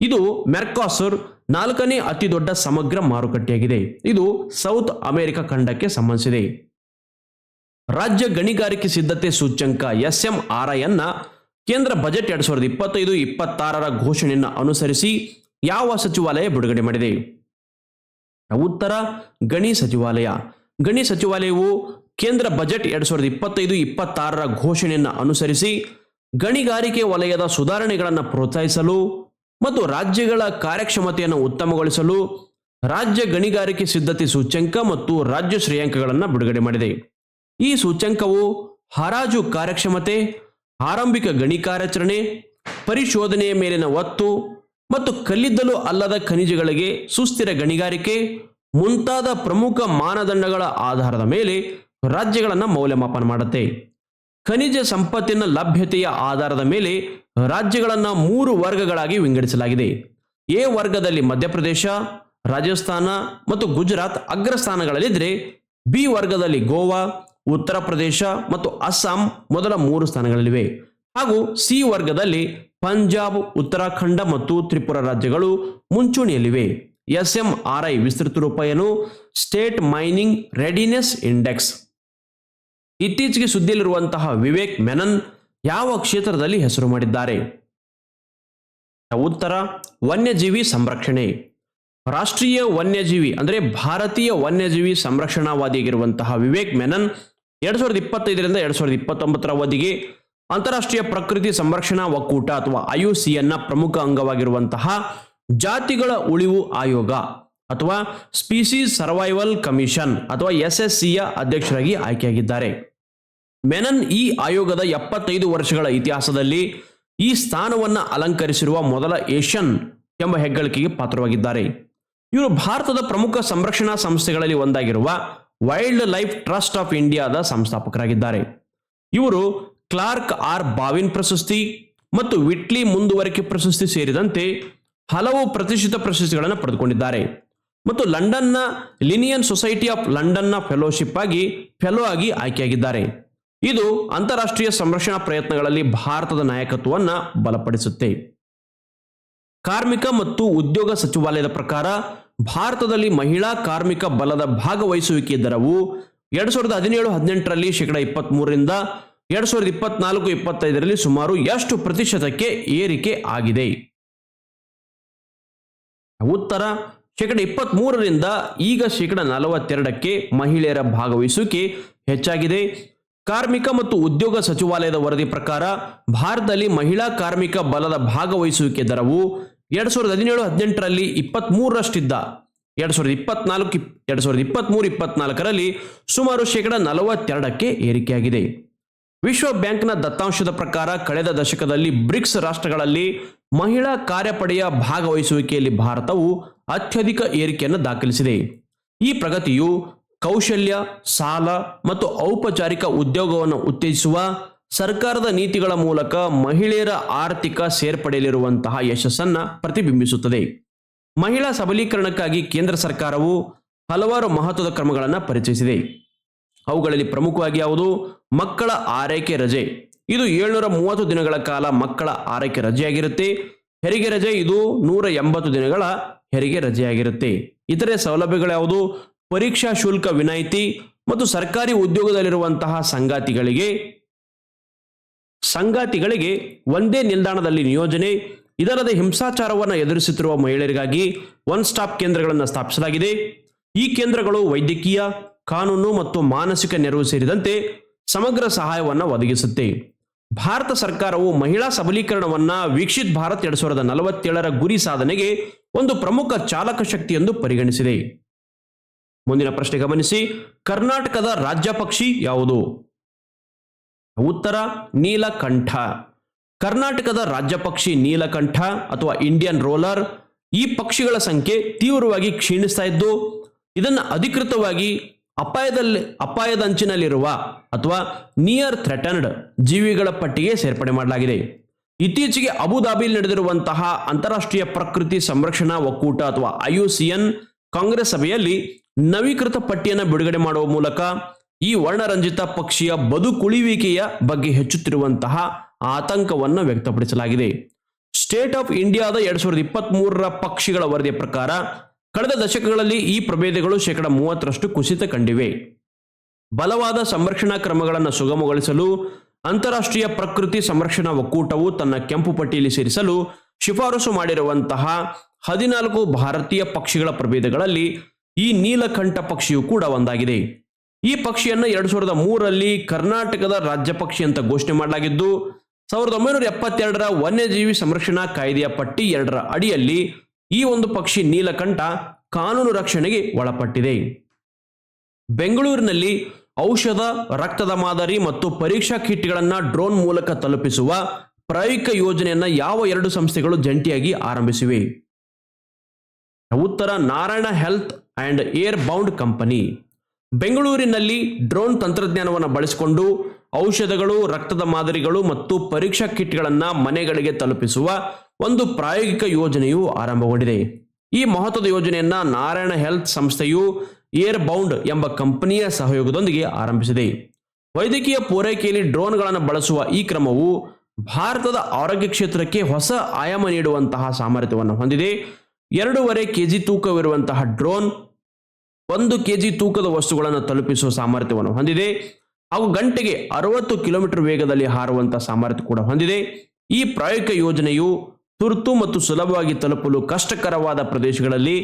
Speaker 1: ಇದು ಮೆರ್ಕಾಸುರ್ ನಾಲ್ಕನೇ ಅತಿ ದೊಡ್ಡ ಸಮಗ್ರ ಮಾರುಕಟ್ಟೆಯಾಗಿದೆ. ಇದು ಸೌತ್ ಅಮೆರಿಕ ಖಂಡಕ್ಕೆ ಸಂಬಂಧಿಸಿದೆ. ರಾಜ್ಯ ಗಣಿಗಾರಿಕೆ ಸಿದ್ಧತೆ ಸೂಚ್ಯಂಕ ಎಸ್ ಎಂ ಆರ್ ಐ ಅನ್ನ ಕೇಂದ್ರ ಬಜೆಟ್ ಎರಡ್ ಸಾವಿರದ ಇಪ್ಪತ್ತೈದು, ಇಪ್ಪತ್ತಾರರ ಘೋಷಣೆಯನ್ನು ಅನುಸರಿಸಿ ಯಾವ ಸಚಿವಾಲಯ ಬಿಡುಗಡೆ ಮಾಡಿದೆ? ಉತ್ತರ, ಗಣಿ ಸಚಿವಾಲಯ. ಗಣಿ ಸಚಿವಾಲಯವು ಕೇಂದ್ರ ಬಜೆಟ್ ಎರಡ್ ಸಾವಿರದ ಇಪ್ಪತ್ತೈದು, ಇಪ್ಪತ್ತಾರರ ಘೋಷಣೆಯನ್ನು ಅನುಸರಿಸಿ ಗಣಿಗಾರಿಕೆ ವಲಯದ ಸುಧಾರಣೆಗಳನ್ನು ಪ್ರೋತ್ಸಾಹಿಸಲು ಮತ್ತು ರಾಜ್ಯಗಳ ಕಾರ್ಯಕ್ಷಮತೆಯನ್ನು ಉತ್ತಮಗೊಳಿಸಲು ರಾಜ್ಯ ಗಣಿಗಾರಿಕೆ ಸಿದ್ಧತೆ ಸೂಚ್ಯಂಕ ಮತ್ತು ರಾಜ್ಯ ಶ್ರೇಯಾಂಕಗಳನ್ನು ಬಿಡುಗಡೆ ಮಾಡಿದೆ. ಈ ಸೂಚ್ಯಂಕವು ಹರಾಜು ಕಾರ್ಯಕ್ಷಮತೆ, ಆರಂಭಿಕ ಗಣಿ ಕಾರ್ಯಾಚರಣೆ, ಪರಿಶೋಧನೆಯ ಮೇಲಿನ ಒತ್ತು ಮತ್ತು ಕಲ್ಲಿದ್ದಲು ಅಲ್ಲದ ಖನಿಜಗಳಿಗೆ ಸುಸ್ಥಿರ ಗಣಿಗಾರಿಕೆ, ಮುಂತಾದ ಪ್ರಮುಖ ಮಾನದಂಡಗಳ ಆಧಾರದ ಮೇಲೆ ರಾಜ್ಯಗಳನ್ನು ಮೌಲ್ಯಮಾಪನ ಮಾಡುತ್ತೆ. ಖನಿಜ ಸಂಪತ್ತಿನ ಲಭ್ಯತೆಯ ಆಧಾರದ ಮೇಲೆ ರಾಜ್ಯಗಳನ್ನು ಮೂರು ವರ್ಗಗಳಾಗಿ ವಿಂಗಡಿಸಲಾಗಿದೆ. ಎ ವರ್ಗದಲ್ಲಿ ಮಧ್ಯಪ್ರದೇಶ, ರಾಜಸ್ಥಾನ ಮತ್ತು ಗುಜರಾತ್ ಅಗ್ರಸ್ಥಾನಗಳಲ್ಲಿದ್ದರೆ ಬಿ ವರ್ಗದಲ್ಲಿ ಗೋವಾ, ಉತ್ತರ ಪ್ರದೇಶ ಮತ್ತು ಅಸ್ಸಾಂ ಮೊದಲ ಮೂರು ಸ್ಥಾನಗಳಲ್ಲಿವೆ. ಹಾಗೂ ಸಿ ವರ್ಗದಲ್ಲಿ ಪಂಜಾಬ್, ಉತ್ತರಾಖಂಡ ಮತ್ತು ತ್ರಿಪುರ ರಾಜ್ಯಗಳು ಮುಂಚೂಣಿಯಲ್ಲಿವೆ. ಎಸ್ ಎಂ ಆರ್ ವಿಸ್ತೃತ ರೂಪ ಸ್ಟೇಟ್ ಮೈನಿಂಗ್ ರೆಡಿನೆಸ್ ಇಂಡೆಕ್ಸ್. ಇತ್ತೀಚೆಗೆ ಸುದ್ದಿಯಲ್ಲಿರುವಂತಹ ವಿವೇಕ್ ಮೆನನ್ ಯಾವ ಕ್ಷೇತ್ರದಲ್ಲಿ ಹೆಸರು ಮಾಡಿದ್ದಾರೆ? ಉತ್ತರ, ವನ್ಯಜೀವಿ ಸಂರಕ್ಷಣೆ. ರಾಷ್ಟ್ರೀಯ ವನ್ಯಜೀವಿ ಅಂದರೆ ಭಾರತೀಯ ವನ್ಯಜೀವಿ ಸಂರಕ್ಷಣಾವಾದಿಯಾಗಿರುವಂತಹ ವಿವೇಕ್ ಮೆನನ್ ಎರಡ್ ಸಾವಿರದ ಇಪ್ಪತ್ತೈದರಿಂದ ಎರಡ್ ಸಾವಿರದ ಇಪ್ಪತ್ತೊಂಬತ್ತರ ಅವಧಿಗೆ ಅಂತಾರಾಷ್ಟ್ರೀಯ ಪ್ರಕೃತಿ ಸಂರಕ್ಷಣಾ ಒಕ್ಕೂಟ ಅಥವಾ ಐಯುಸಿಯನ್ನ ಪ್ರಮುಖ ಅಂಗವಾಗಿರುವಂತಹ ಜಾತಿಗಳ ಉಳಿವು ಆಯೋಗ ಅಥವಾ ಸ್ಪೀಸೀಸ್ ಸರ್ವೈವಲ್ ಕಮಿಷನ್ ಅಥವಾ ಎಸ್ ಎಸ್ ಸಿಯ ಅಧ್ಯಕ್ಷರಾಗಿ ಆಯ್ಕೆಯಾಗಿದ್ದಾರೆ. ಮೆನನ್ ಈ ಆಯೋಗದ ಎಪ್ಪತ್ತೈದು ವರ್ಷಗಳ ಇತಿಹಾಸದಲ್ಲಿ ಈ ಸ್ಥಾನವನ್ನು ಅಲಂಕರಿಸಿರುವ ಮೊದಲ ಏಷ್ಯನ್ ಎಂಬ ಹೆಗ್ಗಳಿಕೆಗೆ ಪಾತ್ರವಾಗಿದ್ದಾರೆ. ಇವರು ಭಾರತದ ಪ್ರಮುಖ ಸಂರಕ್ಷಣಾ ಸಂಸ್ಥೆಗಳಲ್ಲಿ ಒಂದಾಗಿರುವ ವೈಲ್ಡ್ ಲೈಫ್ ಟ್ರಸ್ಟ್ ಆಫ್ ಇಂಡಿಯಾದ ಸಂಸ್ಥಾಪಕರಾಗಿದ್ದಾರೆ. ಇವರು ಕ್ಲಾರ್ಕ್ ಆರ್ ಬಾವಿನ್ ಪ್ರಶಸ್ತಿ ಮತ್ತು ವಿಟ್ಲಿ ಮುಂದುವರಿಕೆ ಪ್ರಶಸ್ತಿ ಸೇರಿದಂತೆ ಹಲವು ಪ್ರತಿಷ್ಠಿತ ಪ್ರಶಸ್ತಿಗಳನ್ನು ಪಡೆದುಕೊಂಡಿದ್ದಾರೆ. ಮತ್ತು ಲಂಡನ್ನ ಲಿನಿಯನ್ ಸೊಸೈಟಿ ಆಫ್ ಲಂಡನ್ನ ಫೆಲೋಶಿಪ್ ಆಗಿ ಫೆಲೋ ಆಗಿ ಆಯ್ಕೆಯಾಗಿದ್ದಾರೆ. ಇದು ಅಂತಾರಾಷ್ಟ್ರೀಯ ಸಂರಕ್ಷಣಾ ಪ್ರಯತ್ನಗಳಲ್ಲಿ ಭಾರತದ ನಾಯಕತ್ವವನ್ನು ಬಲಪಡಿಸುತ್ತೆ. ಕಾರ್ಮಿಕ ಮತ್ತು ಉದ್ಯೋಗ ಸಚಿವಾಲಯದ ಪ್ರಕಾರ ಭಾರತದಲ್ಲಿ ಮಹಿಳಾ ಕಾರ್ಮಿಕ ಬಲದ ಭಾಗವಹಿಸುವಿಕೆ ದರವು ಎರಡ್ ಸಾವಿರದ ಹದಿನೇಳು ಹದಿನೆಂಟರಲ್ಲಿ ಶೇಕಡಾ ಇಪ್ಪತ್ತ್ ಮೂರರಿಂದ ಎರಡ್ ಸಾವಿರದ ಇಪ್ಪತ್ನಾಲ್ಕು, ಇಪ್ಪತ್ತೈದರಲ್ಲಿ ಸುಮಾರು ಎಷ್ಟು ಪ್ರತಿಶತಕ್ಕೆ ಏರಿಕೆ ಆಗಿದೆ? ಉತ್ತರ, ಶೇಕಡ ಇಪ್ಪತ್ತ್ ಮೂರರಿಂದ ಈಗ ಶೇಕಡ ನಲವತ್ತೆರಡಕ್ಕೆ ಮಹಿಳೆಯರ ಭಾಗವಹಿಸುವಿಕೆ ಹೆಚ್ಚಾಗಿದೆ. ಕಾರ್ಮಿಕ ಮತ್ತು ಉದ್ಯೋಗ ಸಚಿವಾಲಯದ ವರದಿ ಪ್ರಕಾರ ಭಾರತದಲ್ಲಿ ಮಹಿಳಾ ಕಾರ್ಮಿಕ ಬಲದ ಭಾಗವಹಿಸುವಿಕೆ ದರವು ಎರಡು ಸಾವಿರದ ಹದಿನೇಳು, ಹದಿನೆಂಟರಲ್ಲಿ ಇಪ್ಪತ್ತ್ ಮೂರರಷ್ಟಿದ್ದ ಎರಡು ಸಾವಿರದ ಇಪ್ಪತ್ನಾಲ್ಕು, ಎರಡು ಸಾವಿರದ ಇಪ್ಪತ್ತ್ಮೂರು ಇಪ್ಪತ್ನಾಲ್ಕರಲ್ಲಿ ಸುಮಾರು ಶೇಕಡ ನಲವತ್ತೆರಡಕ್ಕೆ ಏರಿಕೆಯಾಗಿದೆ. ವಿಶ್ವ ಬ್ಯಾಂಕ್ನ ದತ್ತಾಂಶದ ಪ್ರಕಾರ ಕಳೆದ ದಶಕದಲ್ಲಿ ಬ್ರಿಕ್ಸ್ ರಾಷ್ಟ್ರಗಳಲ್ಲಿ ಮಹಿಳಾ ಕಾರ್ಯಪಡೆಯ ಭಾಗವಹಿಸುವಿಕೆಯಲ್ಲಿ ಭಾರತವು ಅತ್ಯಧಿಕ ಏರಿಕೆಯನ್ನು ದಾಖಲಿಸಿದೆ. ಈ ಪ್ರಗತಿಯು ಕೌಶಲ್ಯ, ಸಾಲ ಮತ್ತು ಔಪಚಾರಿಕ ಉದ್ಯೋಗವನ್ನು ಉತ್ತೇಜಿಸುವ ಸರ್ಕಾರದ ನೀತಿಗಳ ಮೂಲಕ ಮಹಿಳೆಯರ ಆರ್ಥಿಕ ಸೇರ್ಪಡೆಯಲ್ಲಿರುವಂತಹ ಯಶಸ್ಸನ್ನು ಪ್ರತಿಬಿಂಬಿಸುತ್ತದೆ. ಮಹಿಳಾ ಸಬಲೀಕರಣಕ್ಕಾಗಿ ಕೇಂದ್ರ ಸರ್ಕಾರವು ಹಲವಾರು ಮಹತ್ವದ ಕ್ರಮಗಳನ್ನು ಪರಿಚಯಿಸಿದೆ. ಅವುಗಳಲ್ಲಿ ಪ್ರಮುಖವಾಗಿ ಯಾವುದು? ಮಕ್ಕಳ ಆರೈಕೆ ರಜೆ. ಇದು ಏಳ್ನೂರ ಮೂವತ್ತು ದಿನಗಳ ಕಾಲ ಮಕ್ಕಳ ಆರೈಕೆ ರಜೆಯಾಗಿರುತ್ತೆ. ಹೆರಿಗೆ ರಜೆ ಇದು ನೂರ ಎಂಬತ್ತು ದಿನಗಳ ಹೆರಿಗೆ ರಜೆಯಾಗಿರುತ್ತೆ. ಇತರೆ ಸೌಲಭ್ಯಗಳು ಯಾವುದು? ಪರೀಕ್ಷಾ ಶುಲ್ಕ ವಿನಾಯಿತಿ ಮತ್ತು ಸರ್ಕಾರಿ ಉದ್ಯೋಗದಲ್ಲಿರುವಂತಹ ಸಂಗಾತಿಗಳಿಗೆ. ಸಂಗಾತಿಗಳಿಗೆ ಒಂದೇ ನಿಲ್ದಾಣದಲ್ಲಿ ನಿಯೋಜನೆ, ಇದಲ್ಲದೆ ಹಿಂಸಾಚಾರವನ್ನು ಎದುರಿಸುತ್ತಿರುವ ಮಹಿಳೆಯರಿಗಾಗಿ ಒನ್ ಸ್ಟಾಪ್ ಕೇಂದ್ರಗಳನ್ನು ಸ್ಥಾಪಿಸಲಾಗಿದೆ. ಈ ಕೇಂದ್ರಗಳು ವೈದ್ಯಕೀಯ ಕಾನೂನು ಮತ್ತು ಮಾನಸಿಕ ನೆರವು ಸೇರಿದಂತೆ ಸಮಗ್ರ ಸಹಾಯವನ್ನು ಒದಗಿಸುತ್ತೆ. ಭಾರತ ಸರ್ಕಾರವು ಮಹಿಳಾ ಸಬಲೀಕರಣವನ್ನ ವೀಕ್ಷಿತ್ ಭಾರತ್ ಎರಡ್ ಸಾವಿರದ ನಲವತ್ತೇಳರ ಗುರಿ ಸಾಧನೆಗೆ ಒಂದು ಪ್ರಮುಖ ಚಾಲಕ ಶಕ್ತಿ ಎಂದು ಪರಿಗಣಿಸಿದೆ. ಮುಂದಿನ ಪ್ರಶ್ನೆ ಗಮನಿಸಿ, ಕರ್ನಾಟಕದ ರಾಜ್ಯ ಪಕ್ಷಿ ಯಾವುದು? ಉತ್ತರ, ನೀಲಕಂಠ. ಕರ್ನಾಟಕದ ರಾಜ್ಯ ಪಕ್ಷಿ ನೀಲಕಂಠ ಅಥವಾ ಇಂಡಿಯನ್ ರೋಲರ್ ಈ ಪಕ್ಷಿಗಳ ಸಂಖ್ಯೆ ತೀವ್ರವಾಗಿ ಕ್ಷೀಣಿಸ್ತಾ ಇದ್ದು, ಇದನ್ನು ಅಧಿಕೃತವಾಗಿ ಅಪಾಯದಲ್ಲಿ, ಅಪಾಯದ ಅಂಚಿನಲ್ಲಿರುವ ಅಥವಾ ನಿಯರ್ ಥ್ರೆಟನ್ಡ್ ಜೀವಿಗಳ ಪಟ್ಟಿಗೆ ಸೇರ್ಪಡೆ ಮಾಡಲಾಗಿದೆ. ಇತ್ತೀಚೆಗೆ ಅಬುಧಾಬಿಯಲ್ಲಿ ನಡೆದಿರುವಂತಹ ಅಂತಾರಾಷ್ಟ್ರೀಯ ಪ್ರಕೃತಿ ಸಂರಕ್ಷಣಾ ಒಕ್ಕೂಟ ಅಥವಾ ಐಯುಸಿಎನ್ ಕಾಂಗ್ರೆಸ್ ಸಭೆಯಲ್ಲಿ ನವೀಕೃತ ಪಟ್ಟಿಯನ್ನು ಬಿಡುಗಡೆ ಮಾಡುವ ಮೂಲಕ ಈ ವರ್ಣರಂಜಿತ ಪಕ್ಷಿಯ ಬದುಕುಳಿಯುವಿಕೆಯ ಬಗ್ಗೆ ಹೆಚ್ಚುತ್ತಿರುವಂತಹ ಆತಂಕವನ್ನು ವ್ಯಕ್ತಪಡಿಸಲಾಗಿದೆ. ಸ್ಟೇಟ್ ಆಫ್ ಇಂಡಿಯಾದ ಎರಡ್ ಸಾವಿರದ ಇಪ್ಪತ್ತ್ ಮೂರರ ಪಕ್ಷಿಗಳ ವರದಿಯ ಪ್ರಕಾರ ಕಳೆದ ದಶಕಗಳಲ್ಲಿ ಈ ಪ್ರಭೇದಗಳು ಶೇಕಡ ಮೂವತ್ತರಷ್ಟು ಕುಸಿತ ಕಂಡಿವೆ. ಬಲವಾದ ಸಂರಕ್ಷಣಾ ಕ್ರಮಗಳನ್ನು ಸುಗಮಗೊಳಿಸಲು, ಅಂತಾರಾಷ್ಟ್ರೀಯ ಪ್ರಕೃತಿ ಸಂರಕ್ಷಣಾ ಒಕ್ಕೂಟವು ತನ್ನ ಕೆಂಪು ಪಟ್ಟಿಯಲ್ಲಿ ಸೇರಿಸಲು ಶಿಫಾರಸು ಮಾಡಿರುವಂತಹ ಹದಿನಾಲ್ಕು ಭಾರತೀಯ ಪಕ್ಷಿಗಳ ಪ್ರಭೇದಗಳಲ್ಲಿ ಈ ನೀಲಕಂಠ ಪಕ್ಷಿಯು ಕೂಡ ಒಂದಾಗಿದೆ. ಈ ಪಕ್ಷಿಯನ್ನು ಎರಡು ಸಾವಿರದ ಮೂರರಲ್ಲಿ ಕರ್ನಾಟಕದ ರಾಜ್ಯ ಪಕ್ಷಿ ಅಂತ ಘೋಷಣೆ ಮಾಡಲಾಗಿದ್ದು, ಸಾವಿರದ ಒಂಬೈನೂರ ಎಪ್ಪತ್ತೆರಡರ ವನ್ಯಜೀವಿ ಸಂರಕ್ಷಣಾ ಕಾಯ್ದೆಯ ಪಟ್ಟಿ ಎರಡರ ಅಡಿಯಲ್ಲಿ ಈ ಒಂದು ಪಕ್ಷಿ ನೀಲಕಂಠ ಕಾನೂನು ರಕ್ಷಣೆಗೆ ಒಳಪಟ್ಟಿದೆ. ಬೆಂಗಳೂರಿನಲ್ಲಿ ಔಷಧ, ರಕ್ತದ ಮಾದರಿ ಮತ್ತು ಪರೀಕ್ಷಾ ಕಿಟ್ಗಳನ್ನು ಡ್ರೋನ್ ಮೂಲಕ ತಲುಪಿಸುವ ಪ್ರಾಯೋಗಿಕ ಯೋಜನೆಯನ್ನು ಯಾವ ಎರಡು ಸಂಸ್ಥೆಗಳು ಜಂಟಿಯಾಗಿ ಆರಂಭಿಸಿವೆ? ಉತ್ತರ Narayana Health and Airbound company. ಬೆಂಗಳೂರಿನಲ್ಲಿ ಡ್ರೋನ್ ತಂತ್ರಜ್ಞಾನವನ್ನು ಬಳಸಿಕೊಂಡು ಔಷಧಗಳು, ರಕ್ತದ ಮಾದರಿಗಳು ಮತ್ತು ಪರೀಕ್ಷಾ ಕಿಟ್ಗಳನ್ನು ಮನೆಗಳಿಗೆ ತಲುಪಿಸುವ ಒಂದು ಪ್ರಾಯೋಗಿಕ ಯೋಜನೆಯು ಆರಂಭಗೊಂಡಿದೆ. ಈ ಮಹತ್ವದ ಯೋಜನೆಯನ್ನ ನಾರಾಯಣ ಹೆಲ್ತ್ ಸಂಸ್ಥೆಯು ಏರ್ ಬೌಂಡ್ ಎಂಬ ಕಂಪನಿಯ ಸಹಯೋಗದೊಂದಿಗೆ ಆರಂಭಿಸಿದೆ. ವೈದ್ಯಕೀಯ ಪೂರೈಕೆಯಲ್ಲಿ ಡ್ರೋನ್ಗಳನ್ನು ಬಳಸುವ ಈ ಕ್ರಮವು ಭಾರತದ ಆರೋಗ್ಯ ಕ್ಷೇತ್ರಕ್ಕೆ ಹೊಸ ಆಯಾಮ ನೀಡುವಂತಹ ಸಾಮರ್ಥ್ಯವನ್ನು ಹೊಂದಿದೆ. ಎರಡೂವರೆ ಕೆಜಿ ತೂಕವಿರುವಂತಹ ಡ್ರೋನ್ ಒಂದು ಕೆಜಿ ತೂಕದ ವಸ್ತುಗಳನ್ನು ತಲುಪಿಸುವ ಸಾಮರ್ಥ್ಯವನ್ನು ಹೊಂದಿದೆ. ಹಾಗೂ ಗಂಟೆಗೆ ಅರವತ್ತು ಕಿಲೋಮೀಟರ್ ವೇಗದಲ್ಲಿ ಹಾರುವಂತಹ ಸಾಮರ್ಥ್ಯ ಕೂಡ ಹೊಂದಿದೆ. ಈ ಪ್ರಾಯೋಗಿಕ ಯೋಜನೆಯು ತುರ್ತು ಮತ್ತು ಸುಲಭವಾಗಿ ತಲುಪಲು ಕಷ್ಟಕರವಾದ ಪ್ರದೇಶಗಳಲ್ಲಿ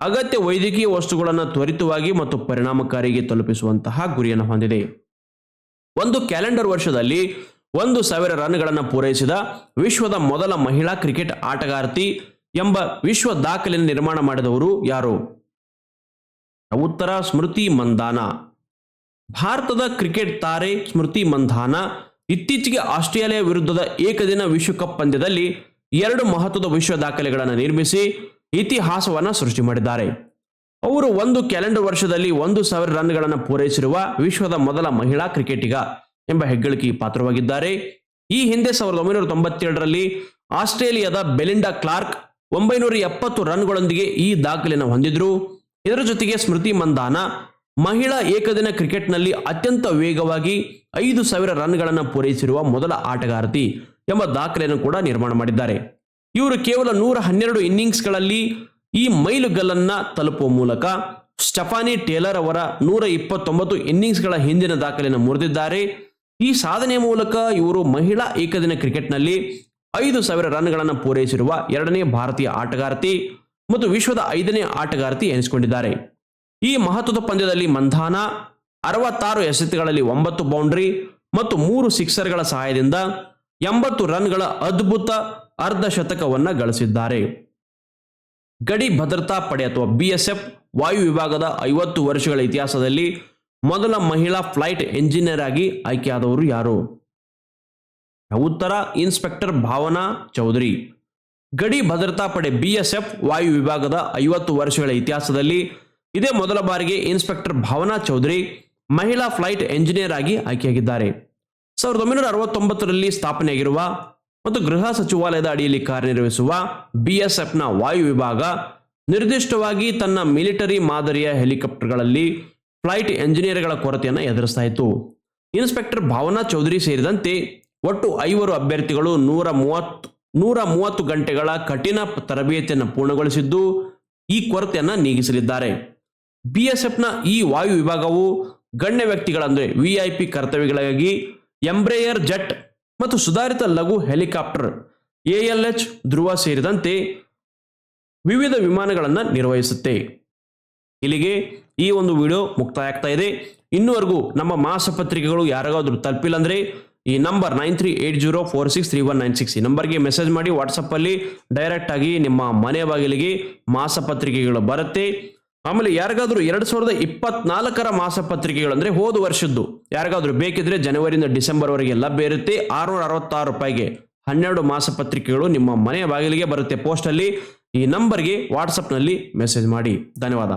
Speaker 1: ಅಗತ್ಯ ವೈದ್ಯಕೀಯ ವಸ್ತುಗಳನ್ನು ತ್ವರಿತವಾಗಿ ಮತ್ತು ಪರಿಣಾಮಕಾರಿಗೆ ತಲುಪಿಸುವಂತಹ ಗುರಿಯನ್ನು ಹೊಂದಿದೆ. ಒಂದು ಕ್ಯಾಲೆಂಡರ್ ವರ್ಷದಲ್ಲಿ ಒಂದು ಸಾವಿರ ರನ್ಗಳನ್ನು ಪೂರೈಸಿದ ವಿಶ್ವದ ಮೊದಲ ಮಹಿಳಾ ಕ್ರಿಕೆಟ್ ಆಟಗಾರ್ತಿ ಎಂಬ ವಿಶ್ವ ದಾಖಲೆಯನ್ನು ನಿರ್ಮಾಣ ಮಾಡಿದವರು ಯಾರು? ಉತ್ತರ ಸ್ಮೃತಿ ಮಂದಾನ. ಭಾರತದ ಕ್ರಿಕೆಟ್ ತಾರೆ ಸ್ಮೃತಿ ಮಂಧಾನ ಇತ್ತೀಚೆಗೆ ಆಸ್ಟ್ರೇಲಿಯಾ ವಿರುದ್ಧದ ಏಕದಿನ ವಿಶ್ವಕಪ್ ಪಂದ್ಯದಲ್ಲಿ ಎರಡು ಮಹತ್ವದ ವಿಶ್ವ ದಾಖಲೆಗಳನ್ನು ನಿರ್ಮಿಸಿ ಇತಿಹಾಸವನ್ನು ಸೃಷ್ಟಿ ಮಾಡಿದ್ದಾರೆ. ಅವರು ಒಂದು ಕ್ಯಾಲೆಂಡರ್ ವರ್ಷದಲ್ಲಿ ಒಂದು ಸಾವಿರ ರನ್ಗಳನ್ನು ಪೂರೈಸಿರುವ ವಿಶ್ವದ ಮೊದಲ ಮಹಿಳಾ ಕ್ರಿಕೆಟಿಗ ಎಂಬ ಹೆಗ್ಗಳಿಕೆಗೆ ಪಾತ್ರವಾಗಿದ್ದಾರೆ. ಈ ಹಿಂದೆ ಸಾವಿರದ ಒಂಬೈನೂರ ತೊಂಬತ್ತೇಳರಲ್ಲಿ ಆಸ್ಟ್ರೇಲಿಯಾದ ಬೆಲಿಂಡಾ ಕ್ಲಾರ್ಕ್ ಒಂಬೈನೂರ ಎಪ್ಪತ್ತು ರನ್ಗಳೊಂದಿಗೆ ಈ ದಾಖಲೆಯನ್ನು ಹೊಂದಿದ್ರು. ಇದರ ಜೊತೆಗೆ ಸ್ಮೃತಿ ಮಂದಾನ ಮಹಿಳಾ ಏಕದಿನ ಕ್ರಿಕೆಟ್ನಲ್ಲಿ ಅತ್ಯಂತ ವೇಗವಾಗಿ ಐದು ಸಾವಿರ ರನ್ಗಳನ್ನು ಪೂರೈಸಿರುವ ಮೊದಲ ಆಟಗಾರ್ತಿ ಎಂಬ ದಾಖಲೆಯನ್ನು ಕೂಡ ನಿರ್ಮಾಣ ಮಾಡಿದ್ದಾರೆ. ಇವರು ಕೇವಲ ನೂರ ಹನ್ನೆರಡು ಇನ್ನಿಂಗ್ಸ್ಗಳಲ್ಲಿ ಈ ಮೈಲುಗಲ್ಲನ್ನ ತಲುಪುವ ಮೂಲಕ ಸ್ಟಫಾನಿ ಟೇಲರ್ ಅವರ ನೂರ ಇಪ್ಪತ್ತೊಂಬತ್ತು ಇನ್ನಿಂಗ್ಸ್ಗಳ ಹಿಂದಿನ ದಾಖಲೆಯನ್ನು ಮುರಿದಿದ್ದಾರೆ. ಈ ಸಾಧನೆಯ ಮೂಲಕ ಇವರು ಮಹಿಳಾ ಏಕದಿನ ಕ್ರಿಕೆಟ್ನಲ್ಲಿ ಐದು ಸಾವಿರ ರನ್ಗಳನ್ನು ಪೂರೈಸಿರುವ ಎರಡನೇ ಭಾರತೀಯ ಆಟಗಾರ್ತಿ ಮತ್ತು ವಿಶ್ವದ ಐದನೇ ಆಟಗಾರ್ತಿ ಎನಿಸಿಕೊಂಡಿದ್ದಾರೆ. ಈ ಮಹತ್ವದ ಪಂದ್ಯದಲ್ಲಿ ಮಂಧಾನ ಅರವತ್ತಾರು ಎಸೆತಗಳಲ್ಲಿ ಒಂಬತ್ತು ಬೌಂಡ್ರಿ ಮತ್ತು ಮೂರು ಸಿಕ್ಸರ್ಗಳ ಸಹಾಯದಿಂದ ಎಂಬತ್ತು ರನ್ಗಳ ಅದ್ಭುತ ಅರ್ಧ ಶತಕವನ್ನ ಗಳಿಸಿದ್ದಾರೆ. ಗಡಿ ಭದ್ರತಾ ಪಡೆ ಅಥವಾ ಬಿಎಸ್ಎಫ್ ವಾಯು ವಿಭಾಗದ ಐವತ್ತು ವರ್ಷಗಳ ಇತಿಹಾಸದಲ್ಲಿ ಮೊದಲ ಮಹಿಳಾ ಫ್ಲೈಟ್ ಎಂಜಿನಿಯರ್ ಆಗಿ ಆಯ್ಕೆಯಾದವರು ಯಾರು? ಉತ್ತರ ಇನ್ಸ್ಪೆಕ್ಟರ್ ಭಾವನಾ ಚೌಧರಿ. ಗಡಿ ಭದ್ರತಾ ಪಡೆ ಬಿಎಸ್ಎಫ್ ವಾಯು ವಿಭಾಗದ ಐವತ್ತು ವರ್ಷಗಳ ಇತಿಹಾಸದಲ್ಲಿ ಇದೇ ಮೊದಲ ಬಾರಿಗೆ ಇನ್ಸ್ಪೆಕ್ಟರ್ ಭಾವನಾ ಚೌಧರಿ ಮಹಿಳಾ ಫ್ಲೈಟ್ ಎಂಜಿನಿಯರ್ ಆಗಿ ಆಯ್ಕೆಯಾಗಿದ್ದಾರೆ. ಸಾವಿರದ ಒಂಬೈನೂರ ಅರವತ್ತೊಂಬತ್ತರಲ್ಲಿ ಸ್ಥಾಪನೆಯಾಗಿರುವ ಮತ್ತು ಗೃಹ ಸಚಿವಾಲಯದ ಅಡಿಯಲ್ಲಿ ಕಾರ್ಯನಿರ್ವಹಿಸುವ ಬಿಎಸ್ಎಫ್ನ ವಾಯು ವಿಭಾಗ ನಿರ್ದಿಷ್ಟವಾಗಿ ತನ್ನ ಮಿಲಿಟರಿ ಮಾದರಿಯ ಹೆಲಿಕಾಪ್ಟರ್ಗಳಲ್ಲಿ ಫ್ಲೈಟ್ ಎಂಜಿನಿಯರ್ಗಳ ಕೊರತೆಯನ್ನು ಎದುರಿಸ್ತಾ ಇತ್ತು. ಇನ್ಸ್ಪೆಕ್ಟರ್ ಭಾವನಾ ಚೌಧರಿ ಸೇರಿದಂತೆ ಒಟ್ಟು ಐವರು ಅಭ್ಯರ್ಥಿಗಳು ನೂರ ಮೂವತ್ತು ನೂರ ಮೂವತ್ತು ಗಂಟೆಗಳ ಕಠಿಣ ತರಬೇತಿಯನ್ನು ಪೂರ್ಣಗೊಳಿಸಿದ್ದು ಈ ಕೊರತೆಯನ್ನು ನೀಗಿಸಲಿದ್ದಾರೆ. ಬಿಎಸ್ಎಫ್ನ ಈ ವಾಯು ವಿಭಾಗವು ಗಣ್ಯ ವ್ಯಕ್ತಿಗಳಂದರೆ ವಿಐಪಿ ಕರ್ತವ್ಯಗಳಿಗಾಗಿ ಎಂಬ್ರೇಯರ್ ಜೆಟ್ ಮತ್ತು ಸುಧಾರಿತ ಲಘು ಹೆಲಿಕಾಪ್ಟರ್ ಎಎಲ್ಎಚ್ ಧ್ರುವ ಸೇರಿದಂತೆ ವಿವಿಧ ವಿಮಾನಗಳನ್ನು ನಿರ್ವಹಿಸುತ್ತೆ. ಇಲ್ಲಿಗೆ ಈ ಒಂದು ವಿಡಿಯೋ ಮುಕ್ತಾಯ ಆಗ್ತಾ ಇದೆ. ಇನ್ನುವರೆಗೂ ನಮ್ಮ ಮಾಸಪತ್ರಿಕೆಗಳು ಯಾರಿಗಾದ್ರೂ ತಲುಪಿಲ್ಲ ಅಂದರೆ ಈ number nine three eight zero four six three one nine six ಈ ನಂಬರ್ಗೆ ಮೆಸೇಜ್ ಮಾಡಿ ವಾಟ್ಸಪ್ಪಲ್ಲಿ ಡೈರೆಕ್ಟ್ ಆಗಿ ನಿಮ್ಮ ಮನೆ ಬಾಗಿಲಿಗೆ ಮಾಸಪತ್ರಿಕೆಗಳು ಬರುತ್ತೆ. ಆಮೇಲೆ ಯಾರಿಗಾದ್ರೂ ಎರಡ್ ಸಾವಿರದ ಇಪ್ಪತ್ನಾಲ್ಕರ ಮಾಸಪತ್ರಿಕೆಗಳು ಅಂದ್ರೆ ಹೋದ ವರ್ಷದ್ದು, ಯಾರಿಗಾದ್ರೂ ಬೇಕಿದ್ರೆ ಜನವರಿಯಿಂದ ಡಿಸೆಂಬರ್ವರೆಗೆ ಲಭ್ಯ ಇರುತ್ತೆ. ಆರುನೂರ ಅರವತ್ತಾರು ರೂಪಾಯಿಗೆ ಹನ್ನೆರಡು ಮಾಸಪತ್ರಿಕೆಗಳು ನಿಮ್ಮ ಮನೆಯ ಬಾಗಿಲಿಗೆ ಬರುತ್ತೆ. ಪೋಸ್ಟಲ್ಲಿ ಈ ನಂಬರ್ಗೆ ವಾಟ್ಸಪ್ನಲ್ಲಿ ಮೆಸೇಜ್ ಮಾಡಿ. ಧನ್ಯವಾದ.